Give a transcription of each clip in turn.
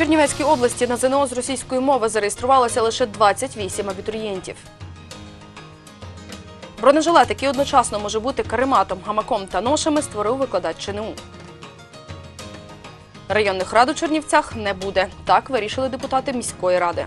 Чернівецькій області на ЗНО з російської мови зареєструвалося лише 28 абітурієнтів. Бронежилет, який одночасно може бути карематом, гамаком та ношами, створив викладач ЧНУ. Районних рад у Чернівцях не буде. Так вирішили депутати міської ради.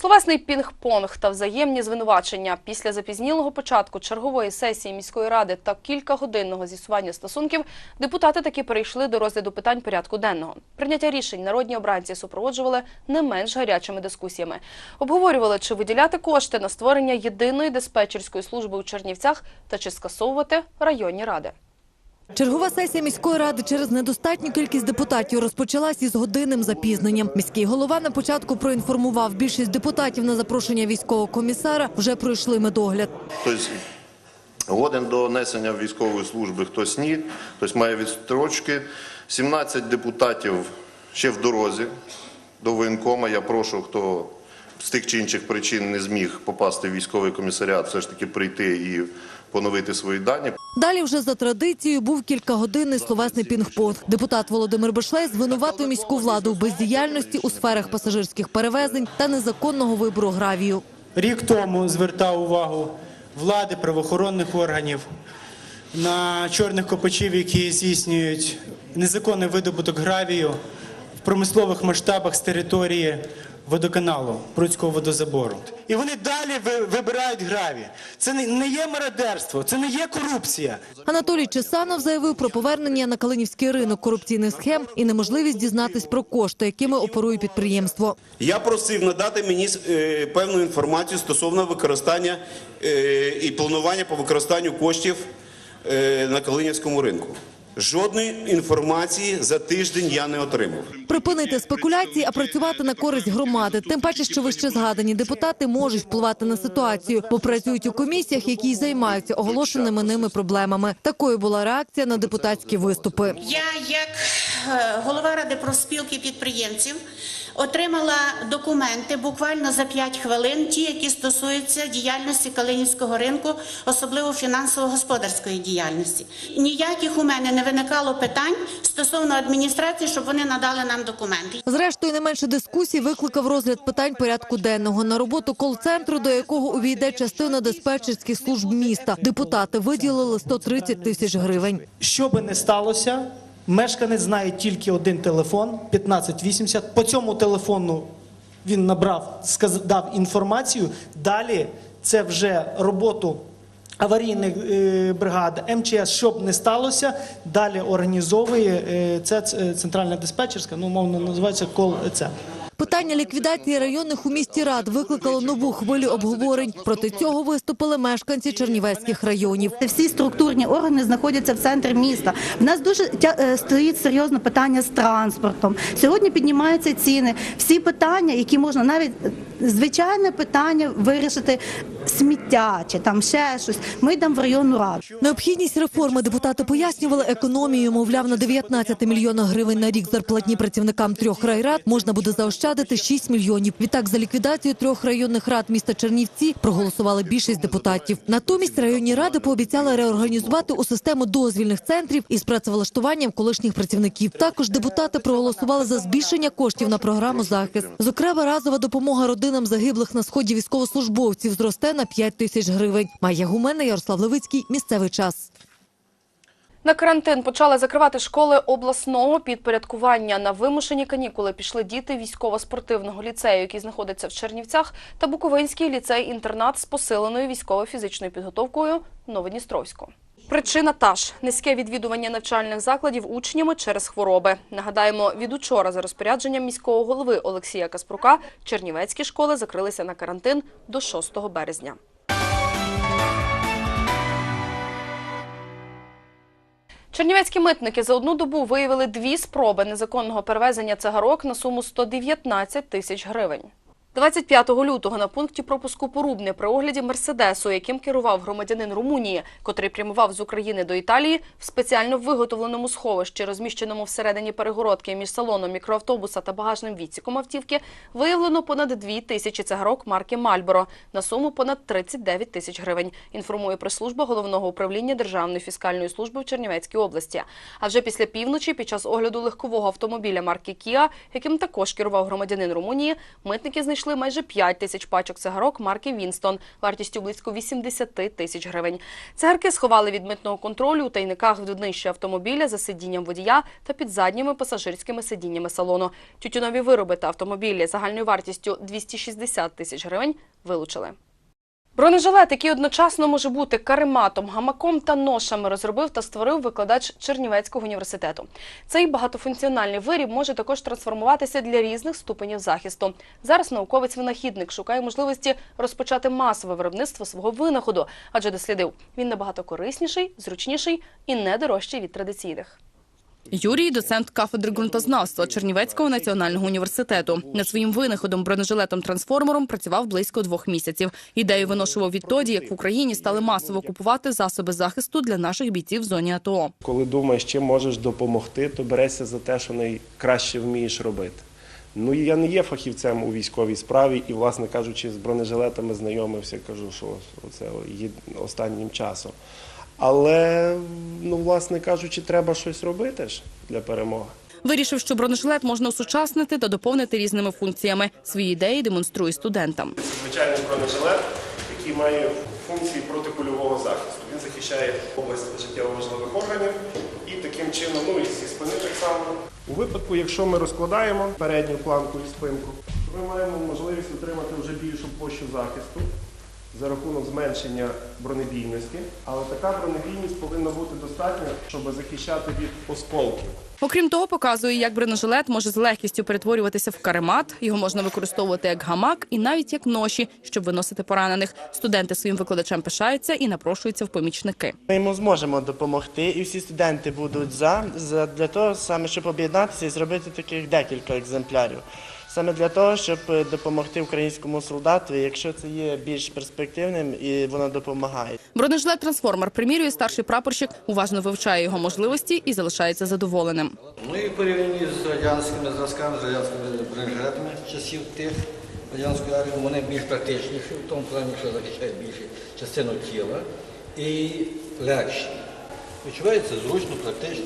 Словесний пінг-понг та взаємні звинувачення після запізнілого початку чергової сесії міської ради та кількагодинного з'ясування стосунків депутати таки перейшли до розгляду питань порядку денного. Прийняття рішень народні обранці супроводжували не менш гарячими дискусіями. Обговорювали, чи виділяти кошти на створення єдиної диспетчерської служби у Чернівцях та чи скасовувати районні ради. Чергова сесія міської ради через недостатню кількість депутатів розпочалась із годинним запізненням. Міський голова на початку проінформував більшість депутатів на запрошення військового комісара вже пройшли медогляд. Хтось годен до несення військової служби, хтось ні, хтось має відстрочки. 17 депутатів ще в дорозі до воєнкома. Я прошу, хто з тих чи інших причин не зміг попасти в військовий комісаріат, все ж таки прийти і поновити свої дані. Далі вже за традицією був кількагодинний словесний пінг-понг. Депутат Володимир Бешлей звинуватив міську владу в бездіяльності у сферах пасажирських перевезень та незаконного вибору гравію. Рік тому звертав увагу влади, правоохоронних органів на чорних копачів, які здійснюють незаконний видобуток гравію в промислових масштабах з території водоканалу Пруцького водозабору. І вони далі ви- вибирають граві. Це не- не є мародерство, це не є корупція. Анатолій Чесанов заявив про повернення на Калинівський ринок корупційних схем і неможливість дізнатись про кошти, якими оперує підприємство. Я просив надати мені е, певну інформацію стосовно використання е, і планування по використанню коштів е, на Калинівському ринку. Жодної інформації за тиждень я не отримав. Припинити спекуляції, а працювати на користь громади. Тим паче, що вище згадані депутати можуть впливати на ситуацію, бо працюють у комісіях, які й займаються оголошеними ними проблемами. Такою була реакція на депутатські виступи. Я, як е, голова ради профспілки підприємців, отримала документи буквально за 5 хвилин, ті, які стосуються діяльності Калинівського ринку, особливо фінансово-господарської діяльності. Ніяких у мене не виникало питань стосовно адміністрації, щоб вони надали нам документи. Зрештою, не менше дискусій викликав розгляд питань порядку денного на роботу кол-центру, до якого увійде частина диспетчерських служб міста. Депутати виділили 130 тисяч гривень. Що би не сталося, мешканець знає тільки один телефон 1580. По цьому телефону він набрав, сказ- дав інформацію. Далі це вже роботу аварійних е, бригад МЧС, щоб не сталося. Далі організовує е, це центральна диспетчерська, ну мовно називається кол-центр. Питання ліквідації районних у місті рад викликало нову хвилю обговорень. Проти цього виступили мешканці чернівецьких районів. Всі структурні органи знаходяться в центрі міста. В нас дуже е, стоїть серйозне питання з транспортом. Сьогодні піднімаються ціни. Всі питання, які можна навіть звичайне питання вирішити сміття чи там ще щось. Ми йдемо в районну раду. Необхідність реформи депутати пояснювали економією. Мовляв, на 19 мільйонах гривень на рік зарплатні працівникам трьох райрад можна буде заощадити 6 мільйонів. Відтак за ліквідацію трьох районних рад міста Чернівці проголосували більшість депутатів. Натомість районні ради пообіцяли реорганізувати у систему дозвільних центрів із працевлаштуванням колишніх працівників. Також депутати проголосували за збільшення коштів на програму захист. Зокрема, разова допомога родинам загиблих на сході військовослужбовців зросте на 5 тисяч гривень. Майя Гумена, Ярослав Левицький. Місцевий час. На карантин почали закривати школи обласного підпорядкування. На вимушені канікули пішли діти військово-спортивного ліцею, який знаходиться в Чернівцях, та Буковинський ліцей-інтернат з посиленою військово-фізичною підготовкою Новодністровську. Причина та ж – низьке відвідування навчальних закладів учнями через хвороби. Нагадаємо, від учора за розпорядженням міського голови Олексія Каспрука чернівецькі школи закрилися на карантин до 6 березня. Чернівецькі митники за одну добу виявили дві спроби незаконного перевезення цигарок на суму 119 тисяч гривень. 25 лютого на пункті пропуску Порубне при огляді Мерседесу, яким керував громадянин Румунії, котрий прямував з України до Італії, в спеціально виготовленому сховищі, розміщеному всередині перегородки між салоном мікроавтобуса та багажним відсіком автівки, виявлено понад 2 тисячі цигарок марки Мальборо на суму понад 39 тисяч гривень. Інформує прес-служба головного управління Державної фіскальної служби в Чернівецькій області. А вже після півночі, під час огляду легкового автомобіля марки Kia, яким також керував громадянин Румунії, митники знайшли майже 5 тисяч пачок цигарок марки Вінстон вартістю близько 80 тисяч гривень. Цигарки сховали від митного контролю у тайниках в днищі автомобіля за сидінням водія та під задніми пасажирськими сидіннями салону. Тютюнові вироби та автомобілі загальною вартістю 260 тисяч гривень вилучили. Бронежилет, який одночасно може бути карематом, гамаком та ношами, розробив та створив викладач Чернівецького університету. Цей багатофункціональний виріб може також трансформуватися для різних ступенів захисту. Зараз науковець-винахідник шукає можливості розпочати масове виробництво свого винаходу, адже дослідив, він набагато корисніший, зручніший і не дорожчий від традиційних. Юрій, доцент кафедри ґрунтознавства Чернівецького національного університету. Над своїм винаходом бронежилетом-трансформером працював близько двох місяців. Ідею виношував відтоді, як в Україні стали масово купувати засоби захисту для наших бійців в зоні АТО. Коли думаєш, чим можеш допомогти, то берешся за те, що найкраще вмієш робити. Ну я не є фахівцем у військовій справі, і, власне кажучи, з бронежилетами знайомився, кажу, що це є останнім часом. Але, ну, власне кажучи, треба щось робити ж для перемоги. Вирішив, що бронежилет можна осучаснити та доповнити різними функціями. Свої ідеї демонструє студентам. Це звичайний бронежилет, який має функції протикульового захисту. Він захищає область життєво важливих органів і таким чином, ну і зі спини так само. У випадку, якщо ми розкладаємо передню планку і спинку, то ми маємо можливість отримати вже більшу площу захисту за рахунок зменшення бронебійності. Але така бронебійність повинна бути достатня, щоб захищати від осколків. Окрім того, показує, як бронежилет може з легкістю перетворюватися в каремат. Його можна використовувати як гамак і навіть як ноші, щоб виносити поранених. Студенти своїм викладачем пишаються і напрошуються в помічники. Ми йому зможемо допомогти, і всі студенти будуть за, за для того саме, щоб об'єднатися і зробити таких декілька екземплярів. Саме для того, щоб е, допомогти українському солдату, якщо це є більш перспективним і воно допомагає. Бронежилет трансформер примірює старший прапорщик, уважно вивчає його можливості і залишається задоволеним. Ну і в порівнянні з радянськими зразками, з радянськими бронежилетами часів тих радянської армії, вони більш практичніші, в тому плані, що захищають більшу частину тіла і легші. Відчувається зручно, практично.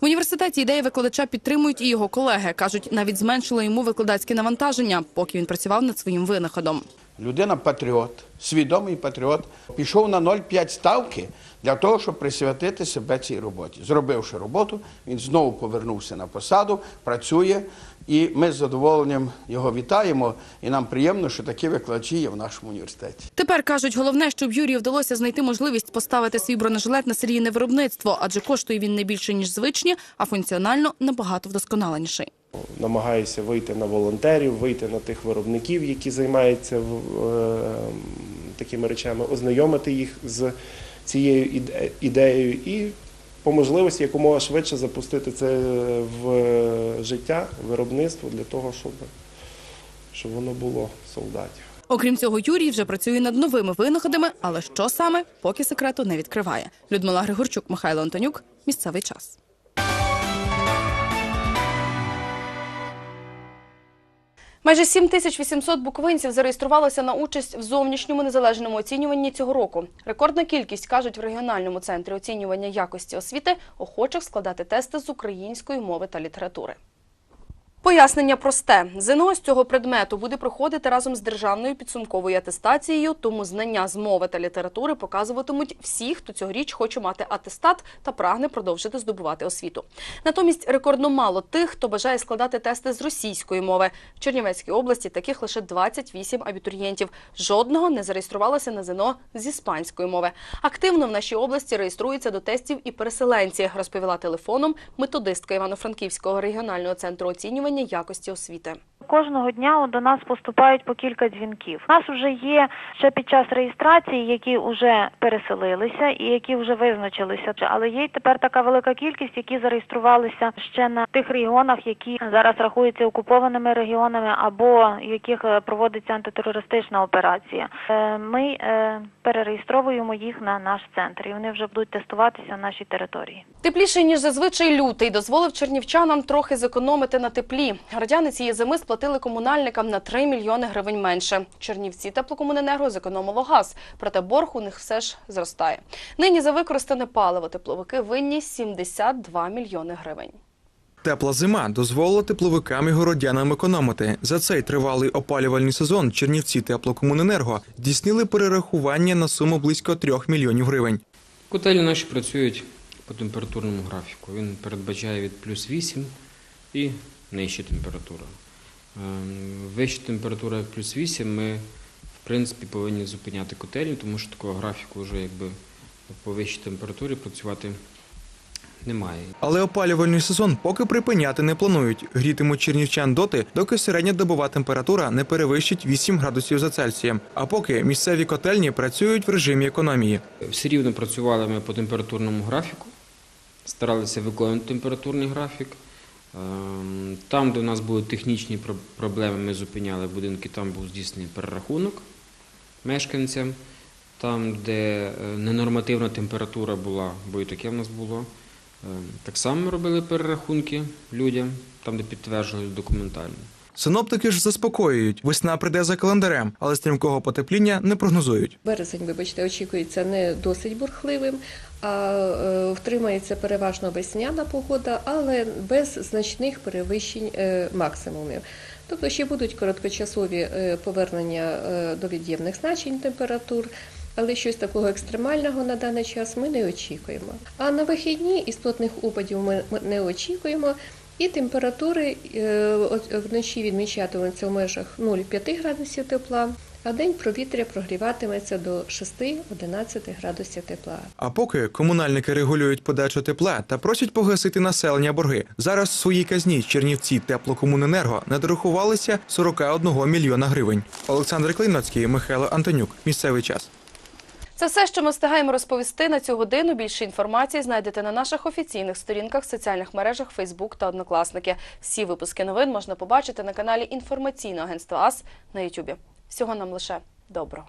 В університеті ідеї викладача підтримують і його колеги. Кажуть, навіть зменшило йому викладацьке навантаження, поки він працював над своїм винаходом. Людина патріот, свідомий патріот, пішов на 0,5 ставки для того, щоб присвятити себе цій роботі. Зробивши роботу, він знову повернувся на посаду, працює, і ми з задоволенням його вітаємо. І нам приємно, що такі викладачі є в нашому університеті. Тепер кажуть, головне, щоб Юрію вдалося знайти можливість поставити свій бронежилет на серійне виробництво, адже коштує він не більше ніж звичні, а функціонально набагато вдосконаленіший. Намагаюся вийти на волонтерів, вийти на тих виробників, які займаються в- е, такими речами, ознайомити їх з цією іде- ідеєю і по можливості якомога швидше запустити це в життя, виробництво для того, щоб, щоб воно було солдатів. Окрім цього, Юрій вже працює над новими винаходами, але що саме, поки секрету не відкриває. Людмила Григорчук, Михайло Антонюк. Місцевий час. Майже 7800 буковинців зареєструвалося на участь в зовнішньому незалежному оцінюванні цього року. Рекордна кількість, кажуть в регіональному центрі оцінювання якості освіти, охочих складати тести з української мови та літератури. Пояснення просте. ЗНО з цього предмету буде проходити разом з державною підсумковою атестацією, тому знання з мови та літератури показуватимуть всі, хто цьогоріч хоче мати атестат та прагне продовжити здобувати освіту. Натомість рекордно мало тих, хто бажає складати тести з російської мови. В Чернівецькій області таких лише 28 абітурієнтів. Жодного не зареєструвалося на ЗНО з іспанської мови. Активно в нашій області реєструються до тестів і переселенці, розповіла телефоном методистка Івано-Франківського регіонального центру оцінювання якості освіти. Кожного дня до нас поступають по кілька дзвінків. У нас вже є ще під час реєстрації, які вже переселилися і які вже визначилися. Але є й тепер така велика кількість, які зареєструвалися ще на тих регіонах, які зараз рахуються окупованими регіонами, або яких е, проводиться антитерористична операція. Е, Ми е, перереєстровуємо їх на наш центр, і вони вже будуть тестуватися на нашій території. Тепліший, ніж зазвичай лютий, дозволив чернівчанам трохи зекономити на теплі. Городяни цієї зими сплатили комунальникам на 3 мільйони гривень менше. Чернівці теплокомуненерго зекономило газ, проте борг у них все ж зростає. Нині за використане паливо тепловики винні 72 мільйони гривень. Тепла зима дозволила тепловикам і городянам економити. За цей тривалий опалювальний сезон Чернівці теплокомуненерго здійснили перерахування на суму близько 3 мільйонів гривень. Котелі наші працюють по температурному графіку. Він передбачає від плюс 8 і нижча температура. Ем, Вища температура як плюс 8 ми в принципі повинні зупиняти котельні, тому що такого графіку вже якби по вищій температурі працювати немає. Але опалювальний сезон поки припиняти не планують. Грітимуть чернівчан доти, доки середня добова температура не перевищить 8 градусів за Цельсієм. А поки місцеві котельні працюють в режимі економії. Все рівно працювали ми по температурному графіку, старалися виконувати температурний графік. Ем, Там, де у нас були технічні проблеми, ми зупиняли будинки, там був здійснений перерахунок мешканцям. Там, де е, ненормативна температура була, бо і таке в нас було, ем, так само ми робили перерахунки людям, там, де підтверджували документально. Синоптики ж заспокоюють, весна прийде за календарем, але стрімкого потепління не прогнозують. Березень, вибачте, очікується не досить бурхливим, а е, втримається переважно весняна погода, але без значних перевищень е, максимумів. Тобто ще будуть короткочасові е, повернення до від'ємних значень температур, але щось такого екстремального на даний час ми не очікуємо. А на вихідні істотних опадів ми не очікуємо. І температури е, от вночі відмічатимуться в межах 0,5 градусів тепла, а день провітря прогріватиметься до 6-11 градусів тепла. А поки комунальники регулюють подачу тепла та просять погасити населення борги. Зараз в своїй казні Чернівці теплокомуненерго надорахувалися 41 мільйона гривень. Олександр Клейноцький, Михайло Антонюк. Місцевий час. Це все, що ми встигаємо розповісти на цю годину. Більше інформації знайдете на наших офіційних сторінках, соціальних мережах, Фейсбук та Однокласники. Всі випуски новин можна побачити на каналі інформаційного агентства АС на Ютубі. Всього нам лише доброго.